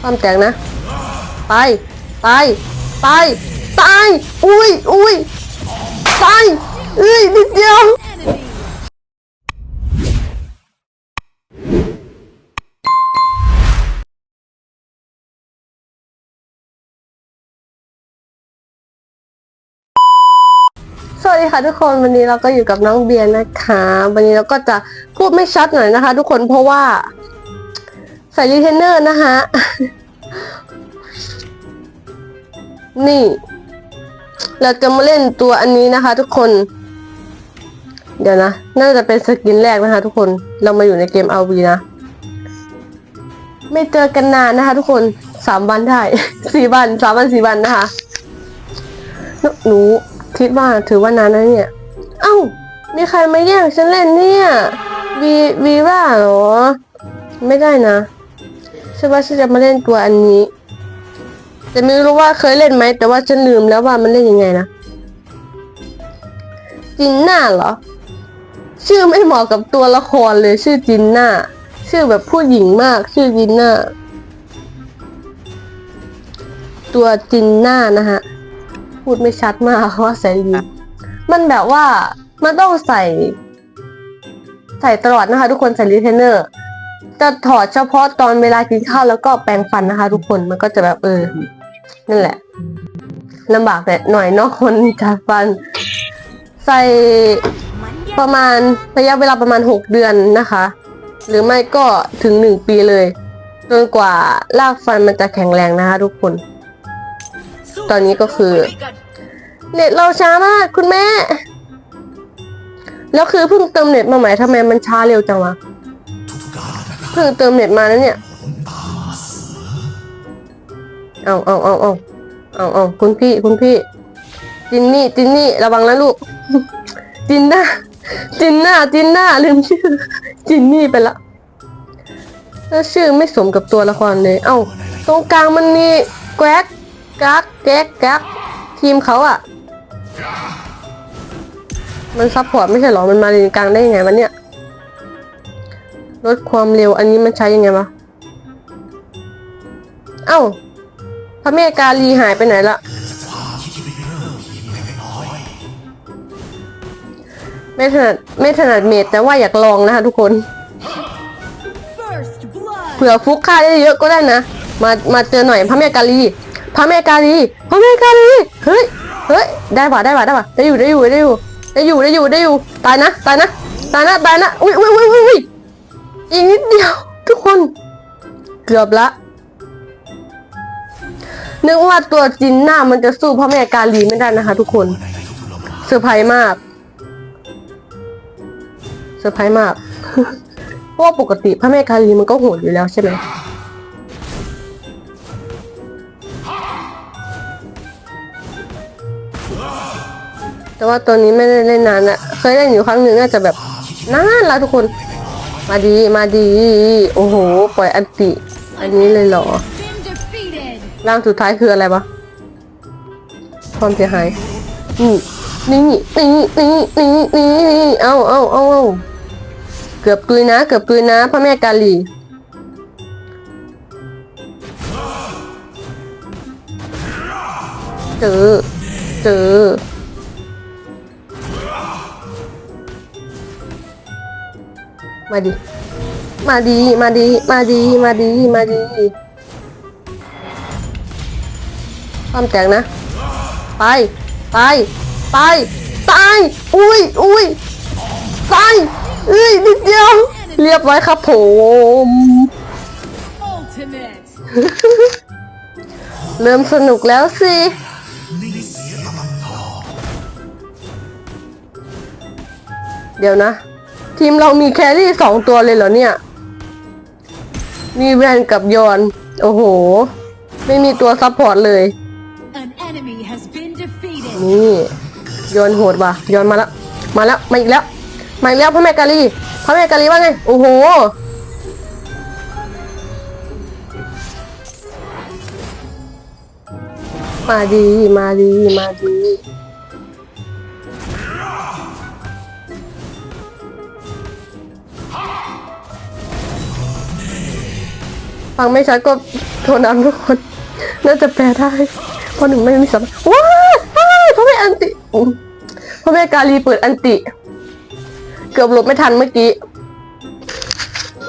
ความแตกนะ ไป ไป ไป ตาย อุ้ยอุ้ยตายเอ้ยนิดเดียว สวัสดีค่ะทุกคนวันนี้เราก็อยู่กับน้องเบียร์นะคะ วันนี้เราก็จะพูดไม่ชัดหน่อยนะคะ ทุกคนเพราะว่า ใส่รีเทนเนอร์นะคะนี่ เราจะมาเล่นตัวอันนี้นะคะ ทุกคน เดี๋ยวนะ น่าจะเป็นสกินแรกนะคะ ทุกคน เรามาอยู่ในเกม RV นะ ไม่เจอกันนานนะคะ ทุกคน สามวันได้สี่วันสามวันสี่วันนะคะหนูหนูคิดว่าถือว่านานนะเนี่ย เอ้า มีใครมาแย่งฉันเล่นเนี่ยวีวีว่าเหรอ ไม่ได้นะ ฉันว่าฉันจะมาเล่นตัวอันนี้ แต่ไม่รู้ว่าเคยเล่นไหม แต่ว่าฉันลืมแล้วว่ามันเล่นยังไงนะจินน้าเหรอ ชื่อไม่เหมาะกับตัวละครเลย ชื่อจินน้าชื่อแบบผู้หญิงมาก ชื่อจินน้าตัวจินน้านะฮะ พูดไม่ชัดมากว่าใส่ดีมันแบบว่ามันต้องใส่ ใส่ตลอดนะคะ ทุกคนใส่รีเทนเนอร์ จะถอดเฉพาะตอนเวลากินข้าวแล้วก็แปรงฟันนะคะ ทุกคนมันก็จะแบบเออ นั่นแหละลำบากแต่หน่อยเนาะคนจัดฟัน ใส่ประมาณระยะเวลาประมาณหกเดือนนะคะ หรือไม่ก็ถึงหนึ่งปีเลยจนกว่ารากฟันมันจะแข็งแรงนะคะ ทุกคน ตอนนี้ก็คือ เน็ตเราช้ามากคุณแม่ แล้วคือเพิ่งเติมเน็ตมาใหม่ทำไมมันช้าเร็วจังวะ พิ่งเติมเน็ตมาแล้วเนี่ย เอาเอาเอาเอาเอาเอาคุณพี่คุณพี่ จินนี่จินนี่ระวังนะลูก จินน้าจินน้าจินน้าลืมชื่อ จินนี่ไปละแล้วชื่อไม่สมกับตัวละครเลย เอ้า ตรงกลางมันมีแก๊กกักแก๊กกักทีมเขาอะมันซัพพอร์ตไม่ใช่หรอ มันมาเลนกลางได้ยังไงวะเนี่ย ลดความเร็ว อันนี้มันใช้ยังไงวะ เอ้า พระเมกาลีหายไปไหนละไม่ถนัดไม่ถนัดเมดแต่ว่าอยากลองนะคะทุกคน เผื่อฟุกค่าได้เยอะก็ได้นะ มามาเจอหน่อยพระเมกาลีพระเมกาลีพระเมกาลีเฮ้ยเฮ้ยได้ป่ะได้ป่ะได้ป่ะได้อยู่ได้อยู่ได้อยู่ได้อยู่ได้อยู่ได้อยู่ตายนะตายนะตายนะตายนะอุ้ยอุ้ยอุ้ยอุ้ย อีกนิดเดียว ทุกคน เกือบละ นึกว่าตัวจินหน้ามันจะสู้พระแม่กาลีไม่ได้นะคะ ทุกคนเซอร์ไพรส์มากเซอร์ไพรส์มาก เพราะว่าปกติพระแม่กาลีมันก็โหดอยู่แล้วใช่ไหมแต่ว่าตัวนี้ไม่ได้เล่นนานอะเคยเล่นอยู่ครั้งหนึ่งน่าจะแบบนานแล้วทุกคน มาดีมาดี โอ้โห ปล่อยอันติ อันนี้เลยเหรอ ร่างสุดท้ายคืออะไรวะความเสียหายนี่นี่นี่นี่นี่นี่นี่เอาเอาเอาเอาเกือบตุยนะ เกือบตุยนะพระแม่กาลีเจอเจอ มาดิ มาดี มาดี มาดี มาดี มาดีความแตกนะ ไป ไป ไป ตาย อุ้ยอุ้ยตายเอ้ยนิดเดียว เรียบร้อยครับผมเริ่มสนุกแล้วสิเดี๋ยวนะ ทีมเรามีแครี่สองตัวเลยเหรอเนี่ย มีแวนกับยอน โอ้โห ไม่มีตัวซัพพอร์ตเลย An enemy has been defeated. นี่ยอนโหดว่ะยอนมาแล้ว มาแล้ว มาอีกแล้ว มาอีกแล้วพระแม่กาลีพระแม่กาลีว่าไง โอ้โห มาดี มาดี มาดี ฟังไม่ชัดก็โทรนำทุกคน น่าจะแปลได้เพราะหนึ่งไม่มีสำว้าว้าพ่อแม่อันติพ่อแม่กาลีเปิดอันติ เกือบหลบไม่ทันเมื่อกี้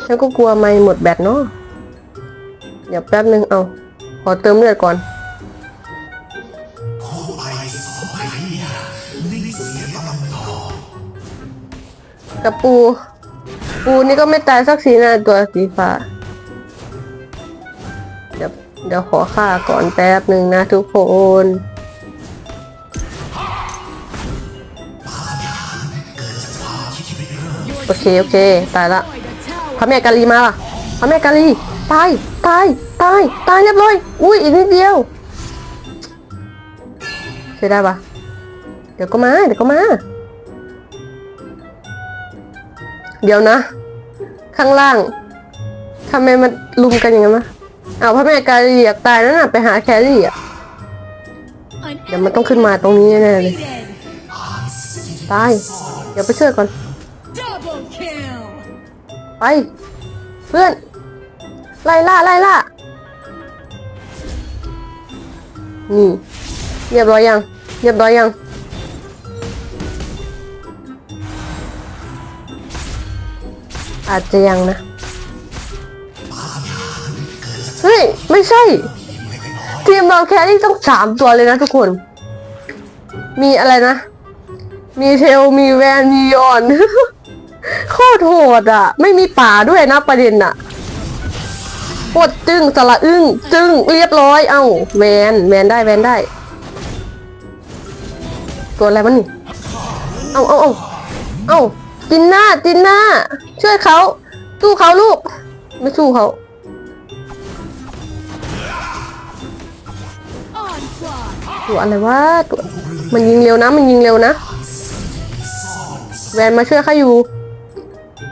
แล้วก็กลัวไม่หมดแบตเนาะเดี๋ยวแป๊บนึงเอา ขอเติมเลือดก่อนกับปู ปูนี่ก็ไม่ตายสักทีนะตัวสีฟ้า เดี๋ยวขอค่าก่อนแป๊บหนึ่งนะทุกคนโอเค โอเค ตายละพระแม่กาลีมาล่ะพระแม่กาลีตาย ตาย ตาย ตายเรียบร้อย อุ้ยอีกนิดเดียวใช่ได้ปะเดี๋ยวก็มา เดี๋ยวก็มา เดี๋ยวนะ ข้างล่างทำไมมันลุมกันอย่างนั้นวะ เอาพระแม่กาลีอยากตายแล้วน่ะไปหาแครี่อะเดี๋ยวมันต้องขึ้นมาตรงนี้แน่เลยตายเดี๋ยวไปช่วยก่อนไปเพื่อนไล่ล่าไล่ล่านี่เรียบร้อยยังเรียบร้อยยังอาจจะยังนะ ไม่ใช่ ทีมเราแครี่ต้องสามตัวเลยนะทุกคน มีอะไรนะ มีเทล มีแวน มียอนโคตรโหดอะ ไม่มีป่าด้วยนะประเด็นอะโคตรจึ้งสละอึ้งจึ้งเรียบร้อย เอ้าแวนแวนได้แวนได้ ตัวอะไรมันนี่ เอาเอาเอาเอาจินหน้าจินหน้า ช่วยเขาสู้เขาลูก ไม่สู้เขา ตัวอะไรวะตัวมันยิงเร็วนะ มันยิงเร็วนะ แวนมาช่วยข้าอยู่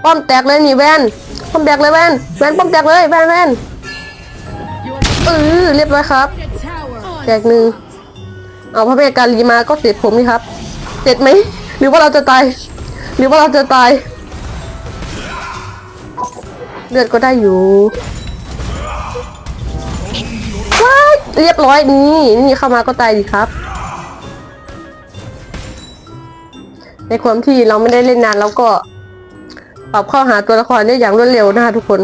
ป้อมแตกเลยนี่แวนป้อมแตกเลยแวนแวนป้อมแตกเลยแวนแวนเออเรียบร้อยครับ แตกหนึ่งเอาพระเมกาลีมาก็เสร็จผมนี่ครับ เสร็จไหมหรือว่าเราจะตาย หรือว่าเราจะตาย เลือดก็ได้อยู่ เรียบร้อยนี่นี่เข้ามาก็ตายดีครับ ในความที่เราไม่ได้เล่นนานเราก็ปรับเข้าหาตัวละครได้อย่างรวดเร็วนะคะทุกคน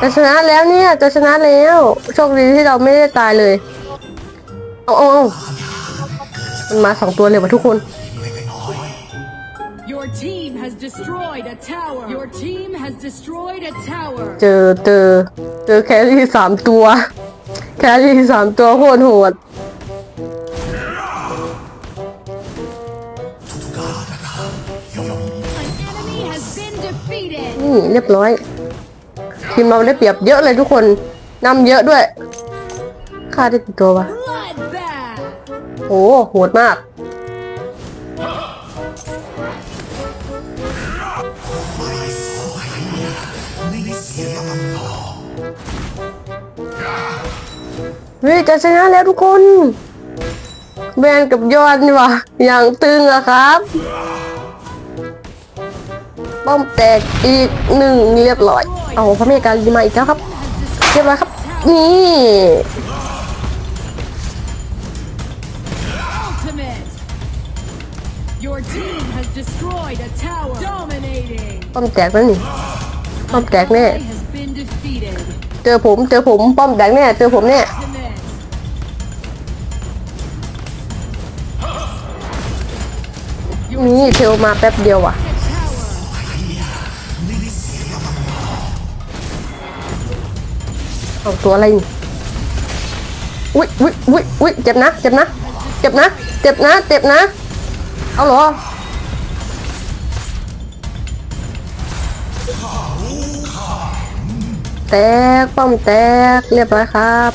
จะชนะแล้วเนี่ยจะชนะแล้วโชคดีที่เราไม่ได้ตายเลยเอาเอาเอามันมาสองตัวเลยว่ะทุกคน Your team has destroyed a tower. Your team has destroyed a tower. เจอเจอเจอแครี่สามตัว แครี่สามตัวโหดโหด An enemy has been defeated. นี่เรียบร้อย ทีมเราได้เปรียบเยอะเลยทุกคนนำเยอะด้วยค่าได้กี่ตัววะ Bloodbath. โอ้โหดมาก ฮ้ยจะชนะแล้วทุกคน แบนกับยอนนี่วะอย่างตึงอะครับ ป้อมแตกอีกหนึ่งเรียบร้อย เอาพระเมกาลีมาอีกแล้วครับ เรียบร้อยครับ นี่ Ultimate. Your team has destroyed a tower. Dominating. ป้อมแตกแล้วนี่ป้อมแตกแน่ Ally has been defeated. เจอผม เจอผม ป้อมแตกแน่ เจอผมแน่ นี่เทลมาแป๊บเดียวว่ะ เอาตัวอะไรนี่อุ้ยอุ้ยอุ้ยอุ้ยเจ็บนะ เจ็บนะ เจ็บนะ เจ็บนะ เจ็บนะ เอาเหรอ แตกป้อมแตก เรียบร้อยครับ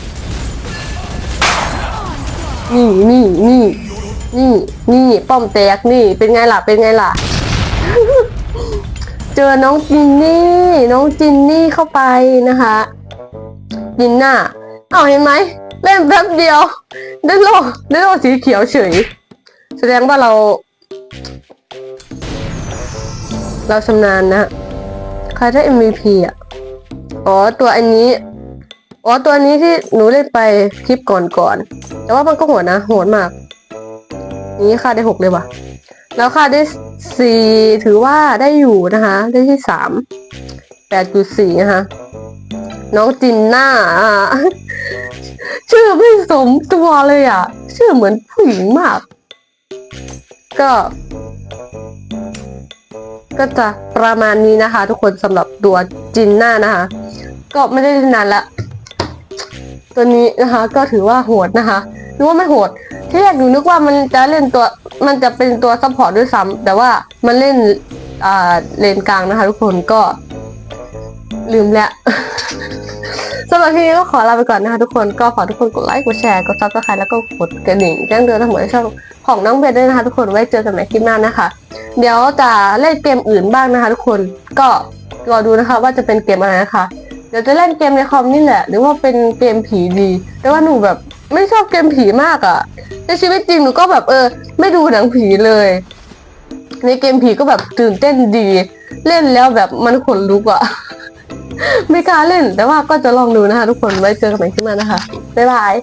นี่นี่นี่ นี่นี่ป้อมแตกนี่เป็นไงล่ะเป็นไงล่ะ เจอน้องจินนี่ น้องจินนี่เข้าไปนะคะจินน่าอ้าเห็นไหมเล่นแป๊บเดียวได้โลได้โลสีเขียวเฉย แสดงว่าเรา เราชำนาญนะใครได้ MVP อะอ๋อตัวอันนี้อ๋อตัวนี้ที่หนูเล่นไปคลิปก่อนๆแต่ว่ามันก็โหดนะโหดมาก นี้ค่าได้หกเลยว่ะ แล้วค่าได้สี่ถือว่าได้อยู่นะคะ ได้ที่สามแปดจุดสี่นะคะน้องจินน่าชื่อไม่สมตัวเลยอะ ชื่อเหมือนผู้หญิงมาก ก็ ก็จะประมาณนี้นะคะ ทุกคนสำหรับตัวจินน่านะคะ ก็ไม่ได้เล่นนานละ ตัวนี้นะคะ ก็ถือว่าโหดนะคะ นึกว่าไม่โหดที่แรกหนูนึกว่ามันจะเล่นตัว มันจะเป็นตัวซัพพอร์ตด้วยซ้ำแต่ว่ามันเล่นอ่าเลนกลางนะคะ ทุกคนก็ ลืมแล้วสำหรับที่นี้ก็ขอลาไปก่อนนะคะทุกคนก็ฝากทุกคนกดไลค์กดแชร์กดซับสไครต์แล้วก็กดกระดิ่งแจ้งเตือนทั้งหมดในช่องของน้องเบสด้วยนะคะทุกคนไว้เจอกันใหม่คลิปหน้านะคะ เดี๋ยวจะเล่นเกมอื่นบ้างนะคะ ทุกคนก็รอดูนะคะ ว่าจะเป็นเกมอะไรนะคะเดี๋ยวจะเล่นเกมในคอมนี่แหละ หรือว่าเป็นเกมผีดี แต่ว่าหนูแบบ ไม่ชอบเกมผีมากอะ่ะ ในชีวิตจริงหนูก็แบบเออ ไม่ดูหนังผีเลย ในเกมผีก็แบบตื่นเต้นดี เล่นแล้วแบบมันขนลุกอะ่ะ ไม่กล้าเล่นแต่ว่าก็จะลองดูนะคะทุกคนไว้เจอกันใหม่ขึ้นมานะคะบ๊ายบาย